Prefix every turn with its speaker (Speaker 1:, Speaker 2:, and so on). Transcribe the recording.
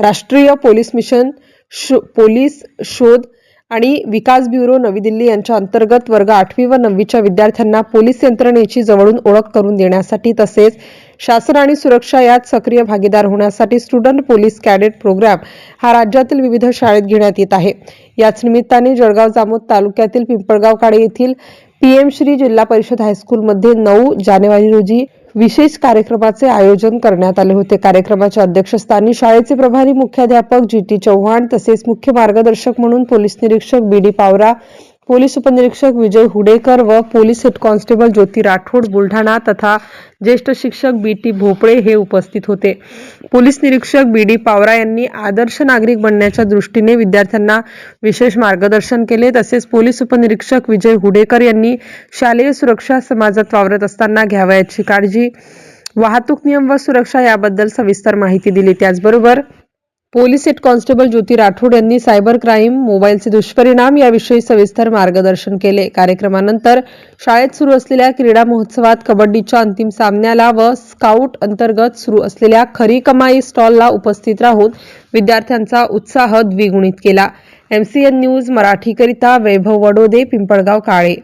Speaker 1: राष्ट्रीय police mission show police शोध आणि विकास ब्युरो नवी दिल्ली यांच्या अंतर्गत वर्ग आठवी व नववीच्या विद्यार्थ्यांना पोलीस यंत्रणेची जवळून ओळख करून देण्यासाठी तसेच शासन आणि सुरक्षा यात सक्रिय भागीदार होण्यासाठी स्टुडंट पोलीस कॅडेट प्रोग्राम हा राज्यातील विविध शाळेत घेण्यात येत आहे. याच निमित्ताने जळगाव जामोद तालुक्यातील पिंपळगाव काळे येथील पीएम श्री जिल्हा परिषद हायस्कूलमध्ये नऊ जानेवारी रोजी विशेष कार्यक्रमाचे आयोजन करण्यात आले होते. कार्यक्रमाच्या अध्यक्षस्थानी शाळेचे प्रभारी मुख्याध्यापक जी टी चव्हाण तसेच मुख्य मार्गदर्शक म्हणून पोलीस निरीक्षक बी डी पावरा पोलीस उपनिरीक्षक विजय हुडेकर व police head constable Jyoti Rathod Buldhana तथा ज्येष्ठ शिक्षक बी टी भोपळे हे उपस्थित होते. पोलीस निरीक्षक बी डी पावरा यांनी आदर्श नागरिक बनण्याच्या दृष्टीने विद्यार्थ्यांना विशेष मार्गदर्शन केले. तसेच पोलीस उपनिरीक्षक विजय हुडेकर यांनी शालेय सुरक्षा समाजात वावरत असताना घ्यावयाची काळजी वाहतूक नियम व सुरक्षा याबद्दल सविस्तर माहिती दिली. त्याचबरोबर police head constable Jyoti Rathod यांनी सायबर क्राईम मोबाईलचे दुष्परिणाम याविषयी सविस्तर मार्गदर्शन केले. कार्यक्रमानंतर शाळेत सुरू असलेल्या क्रीडा महोत्सवात कबड्डीच्या अंतिम सामन्याला व स्काउट अंतर्गत सुरू असलेल्या खरी कमाई स्टॉलला उपस्थित राहून विद्यार्थ्यांचा उत्साह द्विगुणित केला. एमसीएन न्यूज मराठीकरिता वैभव वडोदे पिंपळगाव काळे.